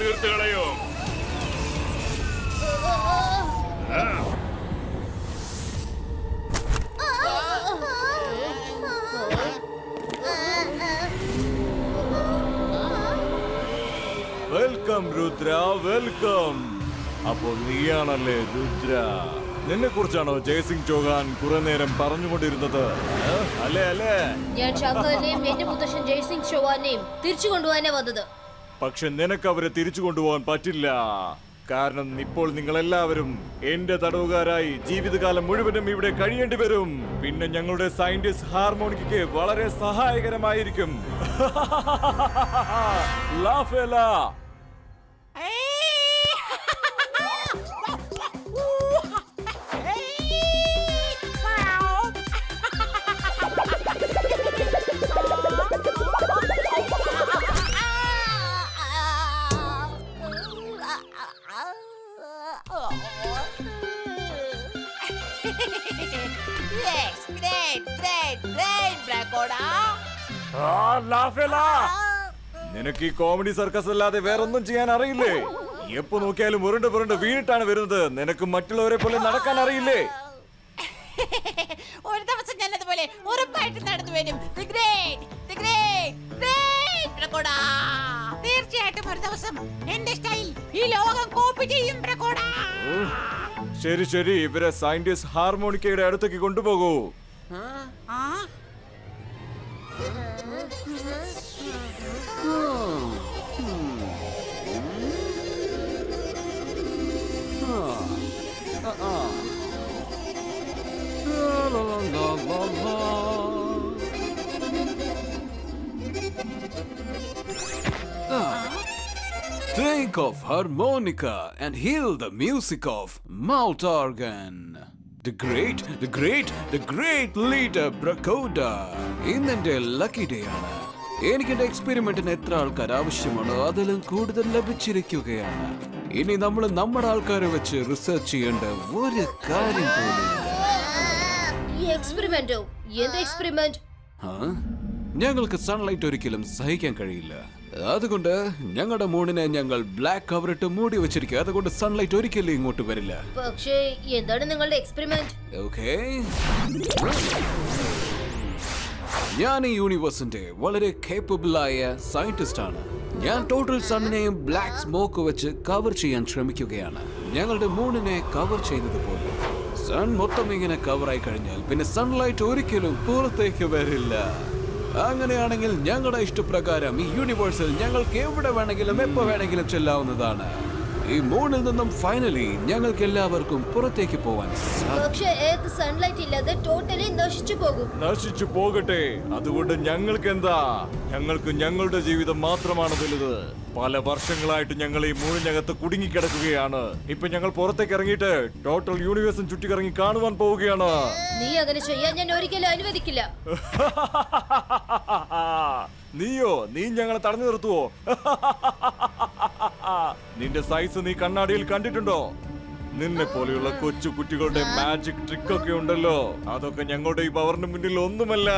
തീർത്തു കളയും welcome Rudra welcome. അപ്പോൾ നീയാണല്ലേ രുദ്ര? നിന്നെ കുറിച്ചാണോ ജയസിംഗ് ചൗഹാൻ കുറെ നേരം പറഞ്ഞുകൊണ്ടിരുന്നത്? അല്ലേ അല്ലേ? ഞാൻ ശാന്തനെയും എന്റെ മുത്തശ്ശൻ ജയസിംഗ് ചൗഹാനെയും തിരിച്ചു കൊണ്ടുപോകാനാ വന്നത്. പക്ഷെ നിനക്ക് അവരെ തിരിച്ചു കൊണ്ടുപോകാൻ പറ്റില്ല. കാരണം ഇപ്പോൾ നിങ്ങൾ എല്ലാവരും എന്റെ തടവുകാരായി ജീവിതകാലം മുഴുവനും ഇവിടെ കഴിയേണ്ടി വരും. പിന്നെ ഞങ്ങളുടെ സയന്റിസ്റ്റ് ഹാർമോണിക്ക് വളരെ സഹായകരമായിരിക്കും. നിനക്ക് ഈ കോമഡി സർക്കസ് അല്ലാതെ വേറൊന്നും ചെയ്യാൻ അറിയില്ലേ? എപ്പോ നോക്കിയാലും ഉരുണ്ട് പുരണ്ട് വീണിട്ടാണ് വരുന്നത്. നിനക്ക് മറ്റുള്ളവരെ പോലെ നടക്കാൻ അറിയില്ലേ? ഒരു ദിവസം ഞാൻ അതുപോലെ ഉറപ്പായിട്ട് നടന്നു വരും. തീർച്ചയായിട്ടും ഒരു ദിവസം എന്റെ സ്റ്റൈൽ ഈ ലോകം കോപ്പി ചെയ്യും. ശരി ശരി. ഇവരെ സയന്റിസ്റ്റ് ഹാർമോണിക്കയുടെ അടുത്തേക്ക് കൊണ്ടുപോകൂ. ആ Think of harmonica and heal the music of mouth organ. The great, the great, the great leader Bracoda. ഇന്നെന്റെ ലക്കി ഡേ ആണ്. എനിക്ക് എന്റെ എക്സ്പെരിമെന്റിന് എത്ര ആൾക്കാർ ആവശ്യമാണോ അതിലും കൂടുതൽ ലഭിച്ചിരിക്കുകയാണ്. ഇനി നമ്മൾ നമ്മുടെ ആൾക്കാരെ വെച്ച് റിസർച്ച് ചെയ്യേണ്ട ഒരു കാര്യം പോലും ഈ എക്സ്പെരിമെന്റോ എന്ത് എക്സ്പെരിമെന്റ് ആ? ഞങ്ങൾക്ക് സൺലൈറ്റ് ഒരിക്കലും സഹിക്കാൻ കഴിയില്ല. അതുകൊണ്ട് ഞങ്ങളുടെ മൂണിനെ ഞങ്ങൾ ബ്ലാക്ക് കവറിട്ട് മൂടി വെച്ചിരിക്കുക. അതുകൊണ്ട് സൺലൈറ്റ് ഒരിക്കലും ഇങ്ങോട്ട് വരില്ല. പക്ഷേ എന്താണ് നിങ്ങളുടെ എക്സ്പെരിമെന്റ് ഓക്കേ ഞാൻ ഈ യൂണിവേഴ്സിന്റെ വളരെ കേപ്പബിൾ ആയ സയന്റിസ്റ്റ് ആണ് ഞാൻ ടോട്ടൽ സണ്ണിനെയും ബ്ലാക്ക് സ്മോക്ക് വെച്ച് കവർ ചെയ്യാൻ ശ്രമിക്കുകയാണ്. ഞങ്ങളുടെ മൂണിനെ കവർ ചെയ്യുന്നത് പോലെ. സൺ മൊത്തം ഇങ്ങനെ കവറായി കഴിഞ്ഞാൽ പിന്നെ സൺലൈറ്റ് ഒരിക്കലും പുറത്തേക്ക് വരില്ല. അങ്ങനെയാണെങ്കിൽ ഞങ്ങളുടെ ഇഷ്ടപ്രകാരം ഈ യൂണിവേഴ്സിൽ ഞങ്ങൾക്ക് എവിടെ വേണമെങ്കിലും എപ്പോൾ വേണമെങ്കിലും ചെല്ലാവുന്നതാണ്. ഈ മൂണിൽ നിന്നും ഫൈനലി ഞങ്ങൾക്ക് എല്ലാവർക്കും പുറത്തേക്ക് പോവാൻ പക്ഷേ ഏത് സൺലൈറ്റ് ഇല്ലാതെ ടോട്ടലി നശിച്ചു പോകും. നശിച്ചു പോകട്ടെ. അതുകൊണ്ട് ഞങ്ങൾക്ക് എന്താ ഞങ്ങൾക്ക് ഞങ്ങളുടെ ജീവിതം മാത്രമാണ് വലുത് പല വർഷങ്ങളായിട്ട് ഞങ്ങൾ ഈ മൂന്നിനകത്ത് കുടുങ്ങിക്കിടക്കുകയാണ്. ഇപ്പൊ ഞങ്ങൾ പുറത്തേക്ക് ഇറങ്ങിയിട്ട് ടോട്ടൽ യൂണിവേഴ്സും ചുറ്റിക്കറങ്ങി കാണുവാൻ പോവുകയാണ്. നീ അങ്ങനെ ചെയ്യാൻ ഞാൻ ഒരിക്കലും അനുവദിക്കില്ല. നീയോ? നീ ഞങ്ങളെ തടഞ്ഞു നിർത്തുവോ? നിന്റെ സൈസ് നീ കണ്ണാടിയിൽ കണ്ടിട്ടുണ്ടോ നിന്നെ പോലെയുള്ള കൊച്ചു കുട്ടികളുടെ മാജിക് ട്രിക്ക് ഒക്കെ ഉണ്ടല്ലോ അതൊക്കെ ഞങ്ങളുടെ ഈ പവറിന് മുന്നിൽ ഒന്നുമല്ല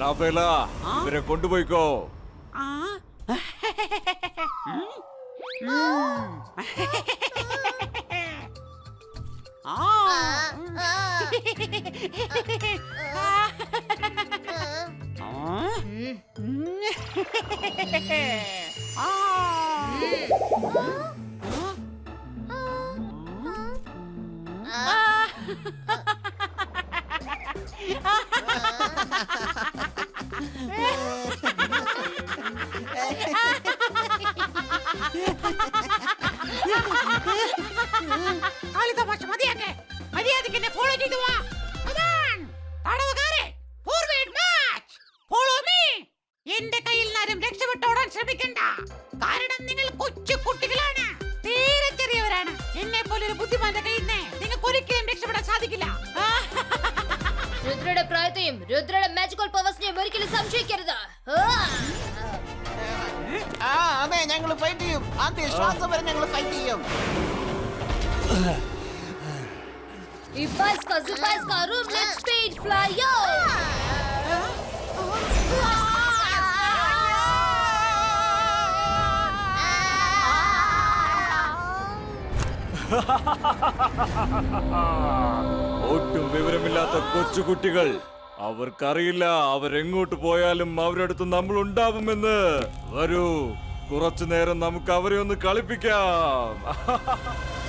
ലാഫേല ഇവരെ കൊണ്ടുപോയിക്കോ ആ 어? 음. 음. 아. 아. ഓക്കെ ശ്വാസം വരെ ഞങ്ങൾ ഫൈറ്റ് ചെയ്യും ഒട്ടും വിവരമില്ലാത്ത കൊച്ചുകുട്ടികൾ. അവർക്കറിയില്ല അവരെങ്ങോട്ട് പോയാലും അവരടുത്ത് നമ്മൾ ഉണ്ടാവുമെന്ന് വരൂ. കുറച്ചു നേരം നമുക്ക് അവരെ ഒന്ന് കളിപ്പിക്കാം.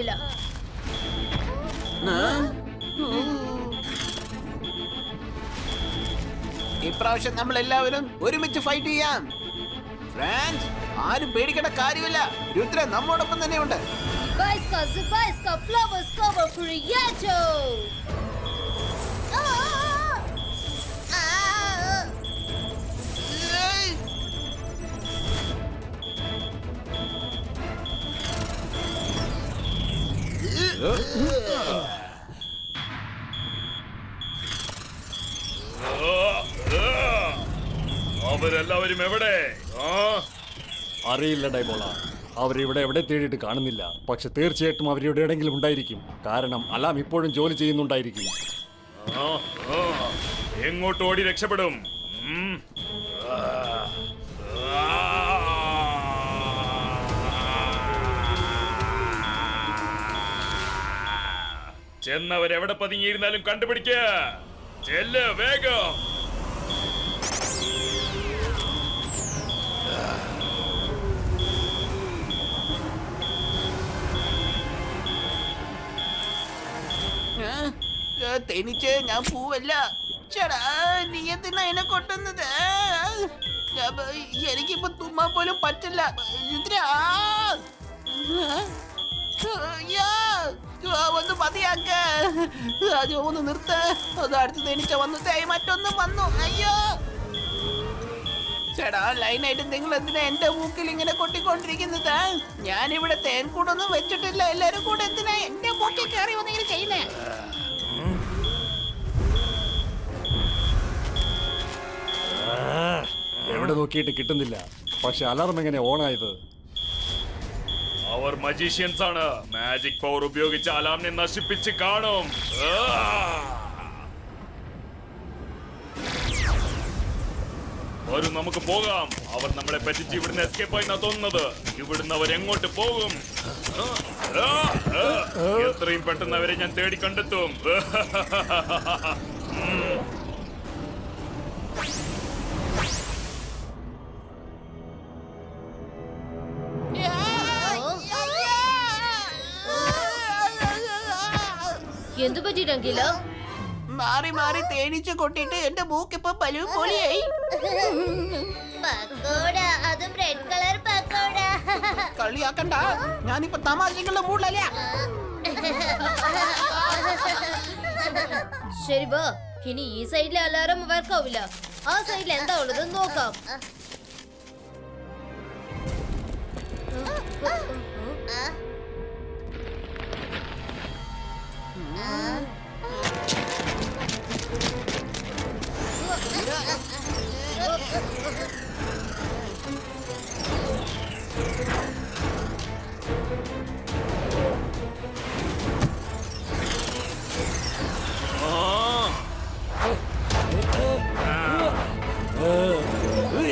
പോകുന്നില്ല ഇപ്രാവശ്യം നമ്മൾ എല്ലാവരും ഒരുമിച്ച് ഫൈറ്റ് ചെയ്യാം. ഫ്രാൻസ് ആരും പേടിക്കേണ്ട കാര്യമില്ല. രുദ്ര നമ്മോടൊപ്പം തന്നെയുണ്ട്. എവിടെ? അറിയില്ല ഡൈബോള അവരിവിടെ എവിടെ തേടിയിട്ട് കാണുന്നില്ല. പക്ഷെ തീർച്ചയായിട്ടും അവരിവിടെ എവിടെയെങ്കിലും ഉണ്ടായിരിക്കും. കാരണം അലാം ഇപ്പോഴും ജോലി ചെയ്യുന്നുണ്ടായിരിക്കും. എങ്ങോട്ട് ഓടി രക്ഷപ്പെടും. ചെന്നവരെവിടെ പതുങ്ങിയിരുന്നാലും കണ്ടുപിടിക്കുക. ചെല്ല് വേഗം. തേനീച്ചേ ഞാൻ പൂവല്ല. ചേടാ നീ എന്തിനാ എന്നെ കൊണ്ടുവന്നത് എനിക്കിപ്പൊ തുമ്മാൻ പോലും പറ്റില്ല. ഒന്ന് മതിയാക്ക. ഒന്ന് നിർത്ത. അത് അടുത്ത് തേനീച്ച വന്നു മറ്റൊന്നും വന്നു. അയ്യോ. ചേടാ ലൈനായിട്ട് നിങ്ങൾ എന്തിനാ എന്റെ മൂക്കിൽ ഇങ്ങനെ കൊട്ടിക്കൊണ്ടിരിക്കുന്നത്? ഞാൻ ഇവിടെ തേൻ കൂടൊന്നും വെച്ചിട്ടില്ല. എല്ലാരും കൂടെ എന്തിനാ എന്റെ മൂക്കിൽ കയറി വന്നിങ്ങനെ ചെയ്യുന്നേ? എവിടെ നോക്കിയിട്ട് കിട്ടുന്നില്ല. പക്ഷെ അലാറം എങ്ങനെ ഓൺ ഓണായത്? അവർ മജീഷ്യൻസ് ആണ്. മാജിക് പവർ ഉപയോഗിച്ച് അലാമിനെ നശിപ്പിച്ച് കാണും. വരൂ നമുക്ക് പോകാം. അവർ നമ്മളെ പറ്റിച്ച് ഇവിടുന്ന് എസ്കേപ്പ് ആയി തോന്നുന്നത്. ഇവിടുന്ന് അവർ എങ്ങോട്ട് പോകും. എത്രയും പെട്ടെന്ന് അവരെ ഞാൻ തേടി കണ്ടെത്തും. എന്തു പറ്റി മാറി മാറി തേനീച്ച കൊട്ടിട്ട് എന്റെ മൂക്കിപ്പോ പലു പൊളിയായി. പക്കോട അതും റെഡ് കളർ പക്കോട. കളിയാക്കണ്ട. ഞാനിപ്പോ തമാശകളുടെ മൂടല്ലേ ശരി ബോ ഇനി ഈ സൈഡിലെ അലാറം വർക്ക് ആവില്ല ആ സൈഡിൽ എന്താ ഉള്ളത് നോക്കാം.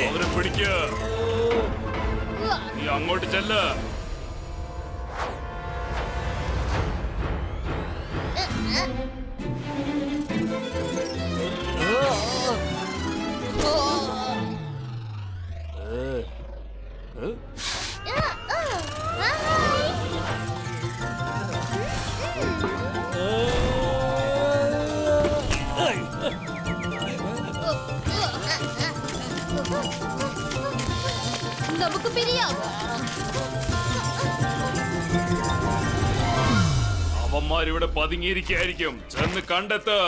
അവരെ പിടിക്കുക നീ അങ്ങോട്ട് ചെല്ല് പതുങ്ങിയിരിക്കായിരിക്കും ചെന്ന് കണ്ടെത്ത്.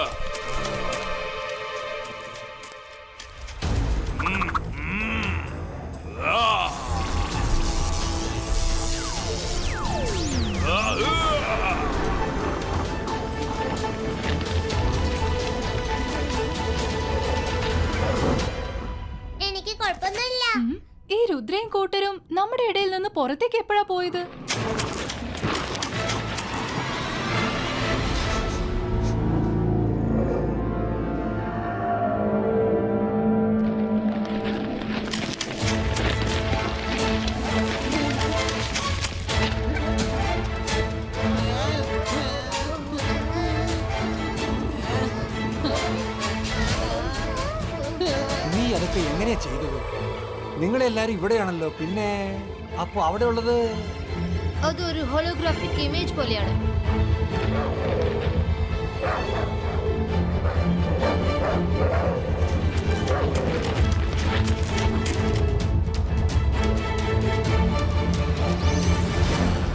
ഈ രുദ്രയും കൂട്ടരും നമ്മുടെ ഇടയിൽ നിന്ന് പുറത്തേക്ക് എപ്പോഴാ അതൊക്കെ എങ്ങനെയാ ചെയ്തത്? നിങ്ങളെല്ലാരും ഇവിടെയാണല്ലോ. പിന്നെ അപ്പൊ അവിടെ ഉള്ളത്? അതൊരു ഹോളോഗ്രാഫിക് ഇമേജ് പോലെയാണ്.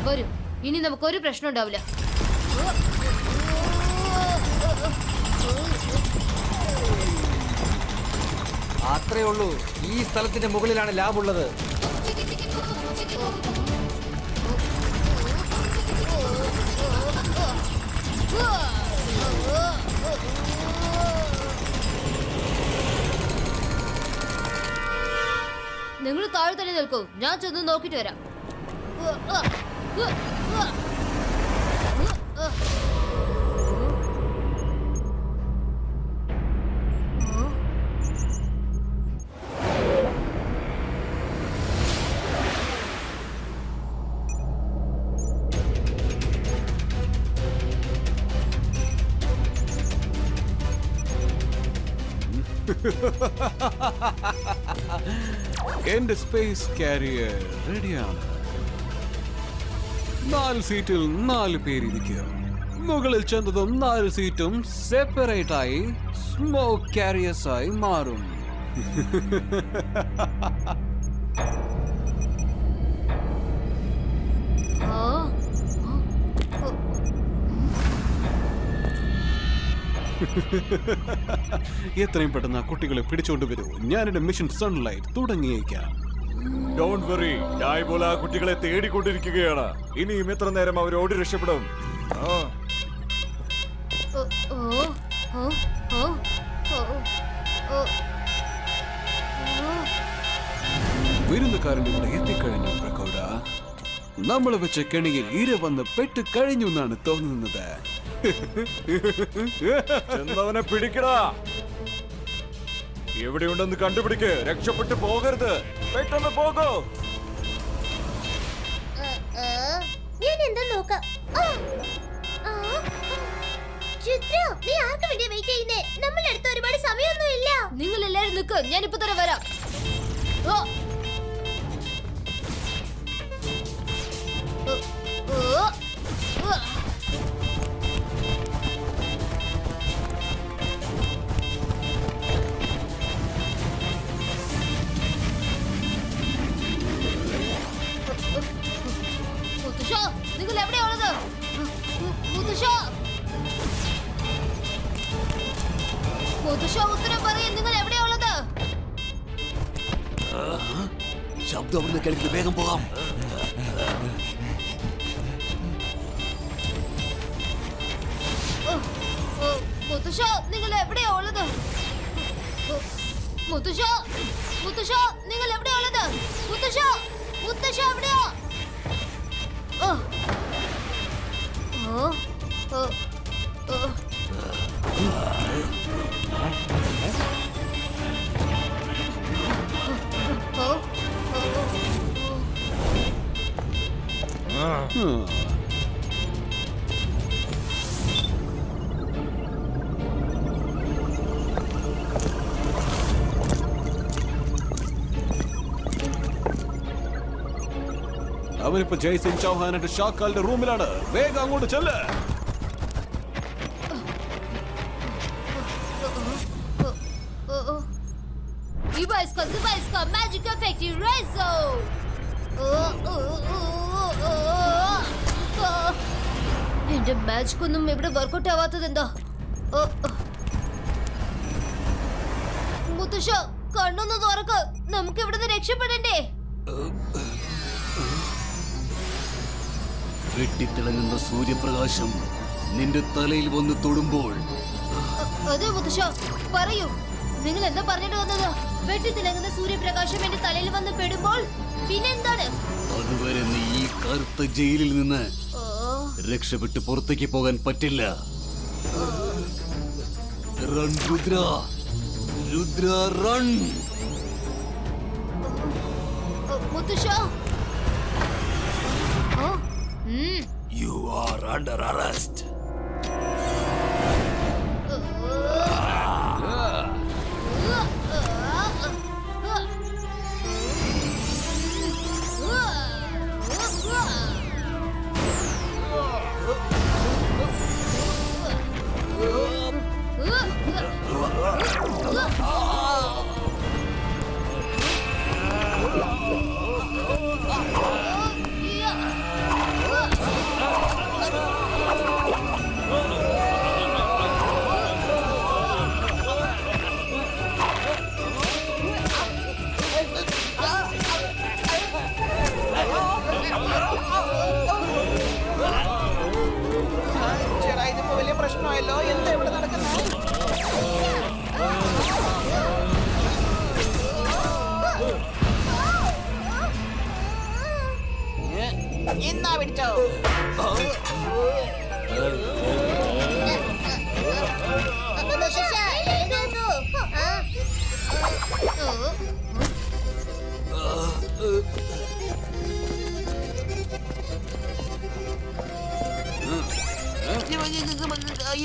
വരൂ. ഇനി നമുക്ക് ഒരു പ്രശ്നം ഉണ്ടാവില്ല. അത്രേ ഉള്ളൂ. ഈ സ്ഥലത്തിന്റെ മുകളിലാണ് ലാബ് ഉള്ളത്. നിങ്ങൾ താഴെ തന്നെ നിൽക്കൂ. ഞാൻ ചെന്ന് നോക്കിട്ട് വരാം. എന്റെ സ്പേസ് കാരിയർ റെഡിയാണ് നാല് സീറ്റിൽ നാല് പേരിരിക്കുക. മുകളിൽ ചെന്നതും നാല് സീറ്റും സെപ്പറേറ്റ് ആയി സ്മോക്ക് കാരിയേഴ്സ് ആയി മാറും. എത്രയും പെട്ടെന്ന് ആ കുട്ടികളെ പിടിച്ചോണ്ട് വരൂ. ഞാൻ എന്റെ മിഷൻ സൺലൈറ്റ് തുടങ്ങിയേക്കാം. ഡോണ്ട് വെറി ഡായ്ബോല ആ കുട്ടികളെ തേടിക്കൊണ്ടിരിക്കുകയാണ്. ഇനിയും എത്ര നേരം അവർ ഓടി രക്ഷപ്പെടും? ആ. കൂടെ ഓ ഓ ഓ ഓ ഓ. വിരുന്നുകാരൻ ഇവിടെ എത്തിക്കഴിഞ്ഞു പ്രകോട നമ്മളെ വെച്ച കെണിയിൽ ഇര വന്ന് പെട്ട് കഴിഞ്ഞു എന്നാണ് തോന്നുന്നത്. ചെന്നവനെ പിടിക്കടാ. എവിടെയുണ്ടെന്ന് കണ്ടുപിടിക്ക്. രക്ഷപ്പെട്ടു പോകരുത്. പെട്ടെന്ന് പോകോ. ഞാൻ എന്താ നോക്കാം. ചിത്ര നീ ആർക്ക് വേണ്ടി വെയിറ്റ് ചെയ്യുന്നേ? അടുത്ത് ഒരുപാട് സമയമൊന്നും ഇല്ല നിങ്ങൾ എല്ലാരും നിൽക്ക് ഞാൻ ഇപ്പൊ തന്നെ വരാം. ഓ, ഓ. ശബ്ദം അവിടുന്ന് കേൾക്കുന്നത് വേഗം പോകാം മുത്തുഷ നിങ്ങൾ എവിടെയാ ഉള്ളത്? മുത്തുഷ മുത്തുഷ നിങ്ങൾ എവിടെയാ ഉള്ളത്? മുത്തുഷ മുത്തുഷ എവിടെയാ? ഓ ഓ ഓ ഓ ഓ ഓ. അവനിപ്പോ ജയ്സിംഗ് ചൗഹാനായിട്ട് ഷാക്കാലിന്റെ റൂമിലാണ് വേഗം അങ്ങോട്ട് ചെല്ല് You guys got the magic effect eraser! Oh, oh, oh. എന്റെ മാജിക് ഒന്നും ഇവിടെ വർക്കൗട്ട് ആവാത്തത് എന്താ മുത്തശ്ശ കണ്ണൊന്ന് തുറക്ക്. നമുക്ക് ഇവിടുന്ന് രക്ഷപ്പെടണ്ടേ? വെട്ടിത്തിളങ്ങുന്ന സൂര്യപ്രകാശം നിന്റെ തലയിൽ വന്ന് തൊടുമ്പോൾ. അതെ മുത്തശ്ശ പറയൂ. നിങ്ങൾ എന്താ പറഞ്ഞിട്ട് വന്നത്? വെട്ടിത്തിളങ്ങുന്ന സൂര്യപ്രകാശം എന്റെ തലയിൽ വന്ന് പെടുമ്പോൾ പിന്നെന്താണ്? അതുവരെ നീ ഈ കറുത്ത ജയിലിൽ നിന്ന് രക്ഷപ്പെട്ട് പുറത്തേക്ക് പോകാൻ പറ്റില്ല. റൺ രുദ്ര. രുദ്ര റൺ ഓ, ആർ ഓ, ഉം.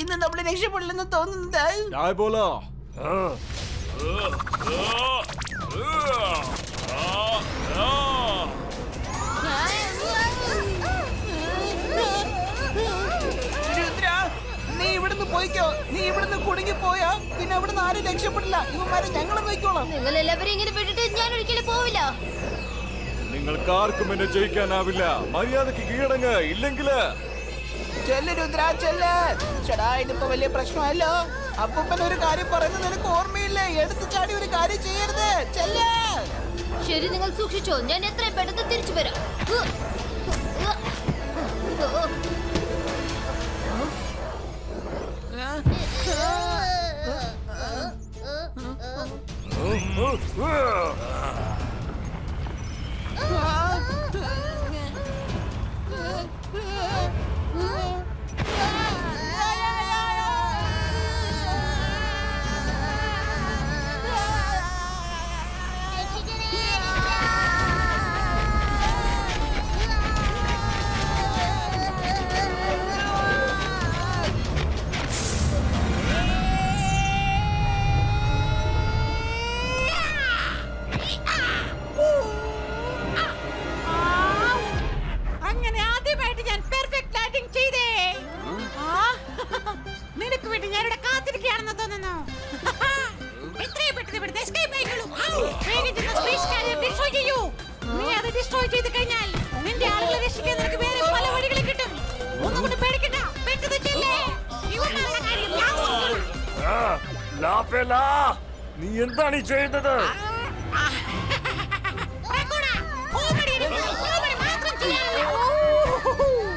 ഇന്ന് നമ്മൾ രക്ഷപ്പെടില്ലെന്ന് തോന്നുന്നത്. രുദ്ര നീ ഇവിടുന്ന് പോയിക്കോ. നീ ഇവിടുന്ന് കുടുങ്ങി പോയാ പിന്നെ അവിടുന്ന് ആരും രക്ഷപ്പെടില്ല? ഇവന്മാരെ ഞങ്ങൾ നോക്കിക്കോളാം. നിങ്ങൾ എല്ലാവരും ഇങ്ങനെ വിട്ടിട്ട് ഞാൻ ഒരിക്കലും പോവില്ല. നിങ്ങൾക്ക് ആർക്കും എന്നെ ജയിക്കാനാവില്ല. മര്യാദയ്ക്ക് കീഴടങ്ങ്. ഇല്ലെങ്കിൽ ചെല്ല് രുദ്ര ചെല്ല് ചേടാ ഇതിപ്പോ വലിയ പ്രശ്നമല്ലോ അപ്പൂപ്പൻ ഒരു കാര്യം പറയുന്നത് നിനക്ക് ഓർമ്മയില്ലേ എടുത്തു ചാടി ഒരു കാര്യം ചെയ്യരുത് ചെല്ല് ശരി നിങ്ങൾ സൂക്ഷിച്ചോ ഞാൻ എത്രയും പെട്ടെന്ന് തിരിച്ചു വരാം Oh, oh, അങ്ങനെ നിനക്ക് വേണ്ടി ഞാൻ ഇവിടെ കാത്തിരിക്കുകയാണെന്ന് തോന്നുന്നു. എത്രയും പെട്ടെന്ന് ഇവിടുന്ന് എസ്കേപ്പ് ആയിക്കോളൂ വേഗം ചെന്ന് സ്പേസ് കാരിയർ ഡിസ്ട്രോയ് ചെയ്യൂ. നീ അത് ഡിസ്ട്രോയ് ചെയ്ത് കഴിഞ്ഞാൽ നിന്റെ ആളുകളെ രക്ഷിക്കാൻ നിനക്ക് വേറെ പല വഴികളും കിട്ടും. ഒന്നും കൊണ്ട് പേടിക്കണ്ട. പെട്ടെന്ന് ചെല്ലേ. കാര്യം. നീ എന്താണ് ഈ ചെയ്യുന്നത്.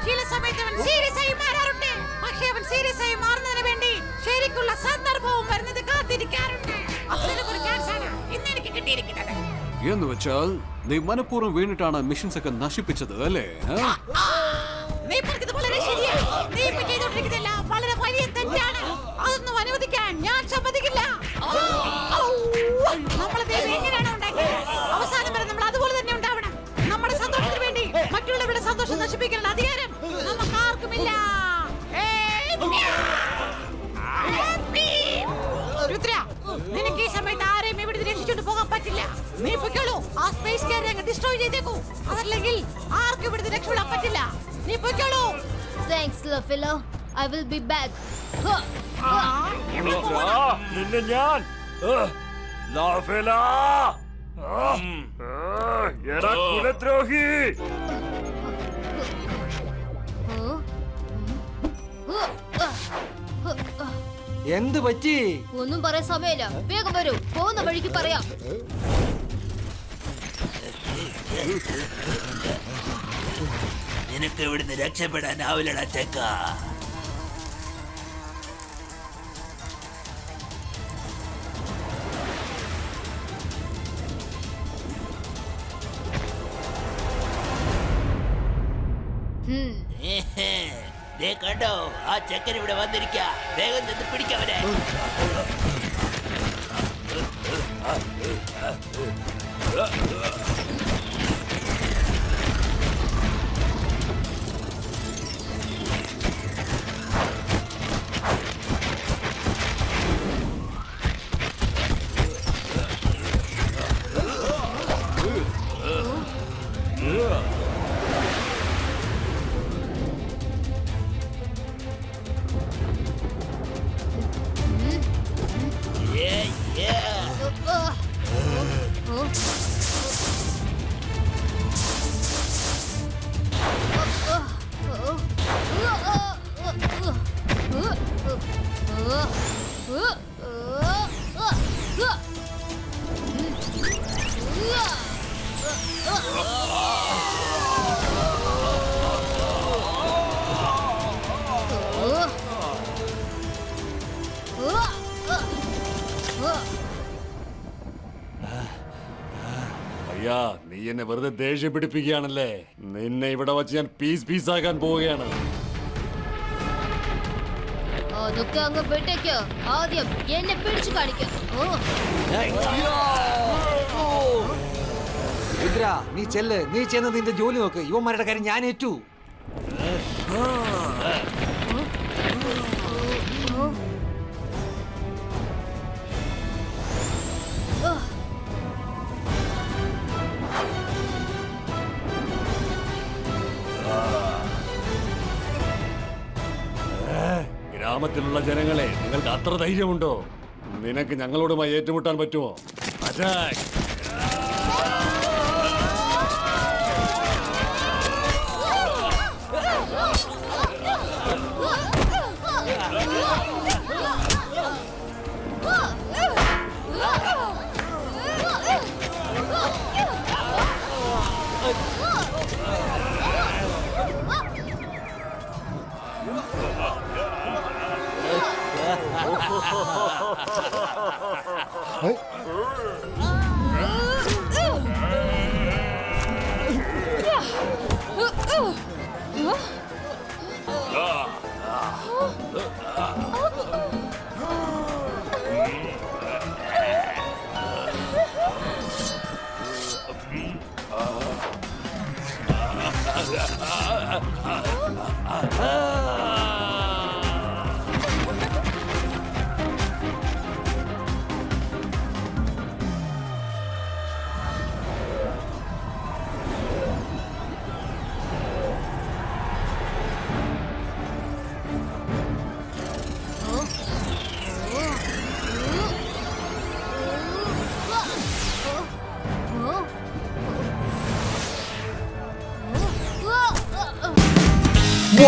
ചില സമയത്ത് അവൻ സീരിയസ് ആയി മാറാറുണ്ട്. പക്ഷെ അവൻ സീരിയസ് ആയി വേണ്ടി ശരിക്കുള്ള സന്ദർഭവും വരുന്നത് കാത്തിരിക്കാറുണ്ട്. അതിനെ ചാൻസ് ആണ് ഇന്ന് എനിക്ക് കിട്ടിയിരിക്കുന്നത്. എന്ന് വെച്ചാൽ നീ മനഃപൂർവം വീണിട്ടാണ് മിഷൻസ് ഒക്കെ നശിപ്പിച്ചത് അല്ലേ? ആ? നീ പറഞ്ഞത് വളരെ ശരിയാണ് നീ ഇപ്പൊ ചെയ്തോണ്ടിരിക്കുന്നില്ല വളരെ വലിയ തെറ്റാണ്. അതൊന്നും അനുവദിക്കാൻ ഞാൻ സമ്മതിക്കില്ല. നീ പൊയ്ക്കോളൂ ആ സ്പേസ് കാരി അങ്ങ് ഡിസ്ട്രോയ് ചെയ്തേക്കൂ. അതല്ലെങ്കിൽ ആർക്കും ഇവിടുത്തെ രക്ഷപ്പെടാൻ പറ്റില്ല. നീ പൊയ്ക്കോളൂ താങ്ക്സ് ലഫിലോ ഐ വിൽ ബി ബാക്ക് നിന്നെ ഞാൻ. ലാഫേലാ. എടാ കുലദ്രോഹി. എന്ത് പറ്റി? ഒന്നും പറയാൻ സമയമില്ല. വേഗം വരൂ. പോകുന്ന വഴിക്ക് പറയാം. നിനക്ക് ഇവിടുന്ന് രക്ഷപ്പെടാനാവില്ലടാ ചെക്ക. കണ്ടോ? ആ ചെക്കൻ ഇവിടെ വന്നിരിക്ക. വേഗം ചെന്ന് പിടിക്കവനെ അയ്യാ നീ എന്നെ വെറുതെ ദേഷ്യം പിടിപ്പിക്കുകയാണല്ലേ? നിന്നെ ഇവിടെ വച്ച് ഞാൻ പീസ് പീസ് ആക്കാൻ പോവുകയാണ്. അതൊക്കെ അങ്ങ് വിട്ടേക്ക്. ആദ്യം എന്നെ പിടിച്ചു കാണിക്കോ. നീ ചെല്ല്. നീ ചെന്ന് നിന്റെ ജോലി നോക്ക്. യുവന്മാരുടെ കാര്യം ഞാൻ ഏറ്റു. ഗ്രാമത്തിലുള്ള ജനങ്ങളെ നിങ്ങൾക്ക് അത്ര ധൈര്യമുണ്ടോ? നിനക്ക് ഞങ്ങളോടുമായി ഏറ്റുമുട്ടാൻ പറ്റുമോ? Attack はい。ああ。